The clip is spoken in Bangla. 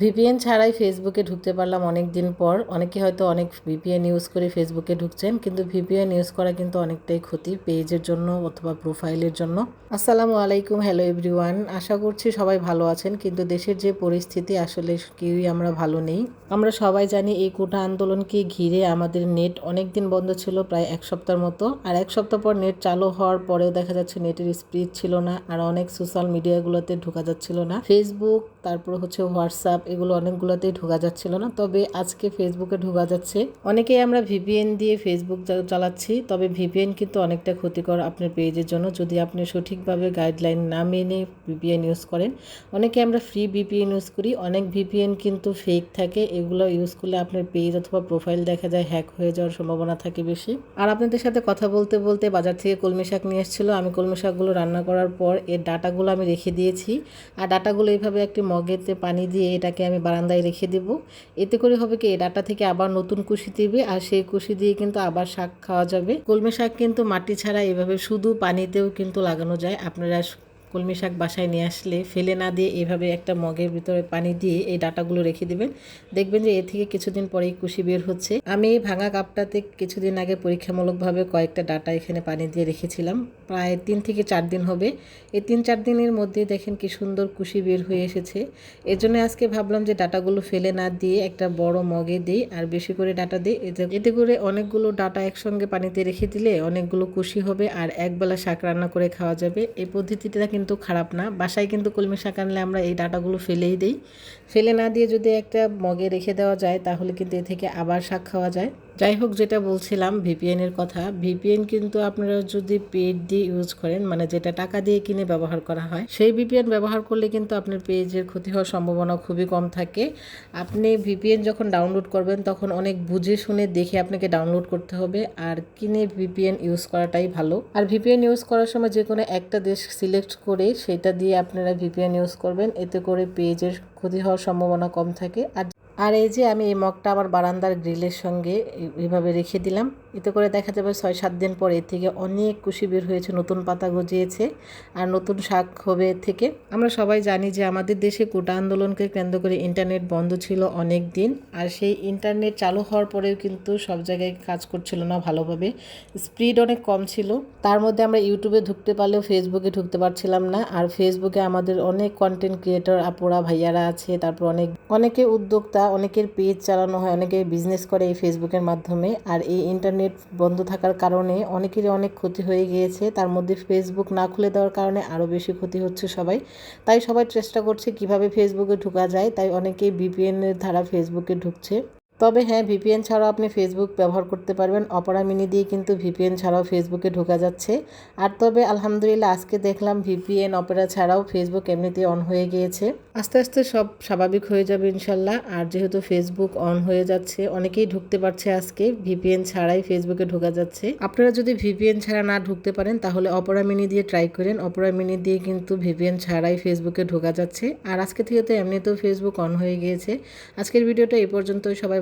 ভিপিএন ছাড়াই ফেসবুকে ঢুকতে পারলাম অনেক দিন পর। অনেকে হয়তো অনেক ভিপিএন ইউজ করে ফেসবুকে ঢুকছেন, কিন্তু ভিপিএন ইউজ করা কিন্তু অনেকটাই ক্ষতি পেজের জন্য অথবা প্রোফাইলের জন্য। আসসালামু আলাইকুম হ্যালো এভরিওয়ান আশা করছি সবাই ভালো আছেন, কিন্তু দেশের যে পরিস্থিতি, আসলে কেউই আমরা ভালো নেই। আমরা সবাই জানি এই কোটা আন্দোলনকে ঘিরে আমাদের নেট অনেক দিন বন্ধ ছিল, প্রায় এক সপ্তাহের মতো। আর এক সপ্তাহ পর নেট চালু হওয়ার পরেও দেখা যাচ্ছে নেটের স্পিড ছিল না, আর অনেক সোশ্যাল মিডিয়াগুলোতে ঢোকা যাচ্ছিল না। ফেসবুক তারপর হচ্ছে হোয়াটসঅ্যাপ এগুলো অনেকগুলোতেই ঢোকা যাচ্ছিল না। তবে আজকে ফেসবুকে ঢোকা যাচ্ছে। অনেকেই আমরা ভিপিএন দিয়ে ফেসবুক চালাচ্ছি, তবে ভিপিএন কিন্তু অনেকটা ক্ষতিকর আপনার পেজের জন্য। যদি আপনি সঠিকভাবে গাইডলাইন না মেনে ভিপিএন ইউজ করেন, অনেকে আমরা ফ্রি ভিপিএন ইউজ করি। অনেক ভিপিএন কিন্তু ফেক থাকে। এগুলো ইউজ করলে আপনার পেজ অথবা প্রোফাইল দেখা যায় হ্যাক হয়ে যাওয়ার সম্ভাবনা থাকে বেশি। আর আপনাদের সাথে কথা বলতে বলতে বাজার থেকে কলমি শাক নিয়ে এসেছিল। আমি কলমি শাকগুলো রান্না করার পর এর ডাটাগুলো আমি রেখে দিয়েছি। আর ডাটাগুলো এইভাবে একটি মগেতে পানি দিয়ে এটাকে আমি বারান্দায় রেখে দেব। এতে করে হবে কি ডাটা থেকে আবার নতুন কুশি দিবে আর সেই কুশি দিয়ে কিন্তু আবার শাক খাওয়া যাবে। কলমে শাক কিন্তু মাটি ছাড়া এভাবে শুধু পানিতেও কিন্তু লাগানো যায়। আপনারা কলমি শাক বাসায় নিয়ে আসলে ফেলে না দিয়ে এভাবে একটা মগের ভিতরে পানি দিয়ে এই ডাটাগুলো রেখে দিবেন। দেখবেন যে এ থেকে কিছুদিন পরেই কুশি বের হচ্ছে। আমি এই ভাঙা কাপটাতে কিছুদিন আগে পরীক্ষামূলকভাবে কয়েকটা ডাটা এখানে পানি দিয়ে রেখেছিলাম। প্রায় তিন থেকে চার দিন হবে। এই তিন চার দিনের মধ্যে দেখেন কি সুন্দর কুশি বের হয়ে এসেছে। এর জন্য আজকে ভাবলাম যে ডাটাগুলো ফেলে না দিয়ে একটা বড় মগে দিই আর বেশি করে ডাটা দিই। এতে এতে করে অনেকগুলো ডাটা একসঙ্গে পানিতে রেখে দিলে অনেকগুলো কুশি হবে আর একবেলা শাক রান্না করে খাওয়া যাবে। এই পদ্ধতিটা কিন্তু খারাপ না। বাসায় কিন্তু কলমি শাক আনলে আমরা এই ডাটাগুলো ফেলেই দিই। ফেলে না দিয়ে যদি একটা মগে রেখে দেওয়া যায়, তাহলে কিন্তু এ থেকে আবার শাক খাওয়া যায়। যাই হোক যেটা বলছিলাম ভিপিএন এর কথা ভিপিএন কিন্তু আপনারা যদি পেড দিয়ে ইউজ করেন মানে যেটা টাকা দিয়ে কিনে ব্যবহার করা হয়, সেই ভিপিএন ব্যবহার করলে কিন্তু আপনার পেজের ক্ষতি হওয়ার সম্ভাবনা খুবই কম থাকে। আপনি ভিপিএন যখন ডাউনলোড করবেন, তখন অনেক বুঝে শুনে দেখে আপনাকে ডাউনলোড করতে হবে, আর কিনে ভিপিএন ইউজ করাটাই ভালো। আর ভিপিএন ইউজ করার সময় যে কোনো একটা দেশ সিলেক্ট করে, সেটা দিয়ে আপনারা ভিপিএন ইউজ করবেন, এতে করে পেজের ক্ষতি হওয়ার সম্ভাবনা কম থাকে। আর আর এই যে আমি এই মগটা আমার বারান্দার গ্রিলের সঙ্গে এইভাবে রেখে দিলাম। এতে করে দেখা যাবে ছয় সাত দিন পর এর থেকে অনেক কুশি বের হয়েছে, নতুন পাতা গজিয়েছে আর নতুন শাক হবে থেকে। আমরা সবাই জানি যে আমাদের দেশে কোটা আন্দোলনকে কেন্দ্র করে ইন্টারনেট বন্ধ ছিল অনেক দিন আর সেই ইন্টারনেট চালু হওয়ার পরেও কিন্তু সব জায়গায় কাজ করছিল না ভালোভাবে। স্পিড অনেক কম ছিল। তার মধ্যে আমরা ইউটিউবে ঢুকতে পারলেও ফেসবুকে ঢুকতে পারছিলাম না আর ফেসবুকে আমাদের অনেক কন্টেন্ট ক্রিয়েটর আপুরা, ভাইয়ারা আছে, তারপর অনেক, অনেকে উদ্যোক্তা, অনেকের পেজ চালানো হয়, অনেকে বিজনেস করে এই ফেসবুকের মাধ্যমে। আর এই ইন্টারনেট বন্ধ থাকার কারণে অনেকেরই অনেক ক্ষতি হয়ে গিয়েছে। তার মধ্যে ফেসবুক না খুলে দেওয়ার কারণে আরও বেশি ক্ষতি হচ্ছে সবাই। তাই সবাই চেষ্টা করছে কীভাবে ফেসবুকে ঢোকা যায়। তাই অনেকেই বিপিএনের ধারা ফেসবুকে ঢুকছে। তবে হ্যাঁ ভিপিএন ছাড়াও আপনি ফেসবুক ব্যবহার করতে পারবেন। অপরা মিনি দিয়ে কিন্তু ভিপিএন ছাড়াও ফেসবুকে ঢোকা যাচ্ছে। আর তবে আলহামদুলিল্লাহ, আজকে দেখলাম ভিপিএন অপেরা ছাড়াও ফেসবুক এমনিতেই অন হয়ে গিয়েছে। আস্তে আস্তে সব স্বাভাবিক হয়ে যাবে ইনশাল্লাহ। আর যেহেতু ফেসবুক অন হয়ে যাচ্ছে, অনেকেই ঢুকতে পারছে আজকে। ভিপিএন ছাড়াই ফেসবুকে ঢোকা যাচ্ছে। আপনারা যদি ভিপিএন ছাড়া না ঢুকতে পারেন, তাহলে অপরা মিনি দিয়ে ট্রাই করেন। অপরা মিনি দিয়ে কিন্তু ভিপিএন ছাড়াই ফেসবুকে ঢোকা যাচ্ছে। আর আজকে থেকে তো এমনিতেও ফেসবুক অন হয়ে গিয়েছে। আজকের ভিডিওটা এই পর্যন্তই। সবাই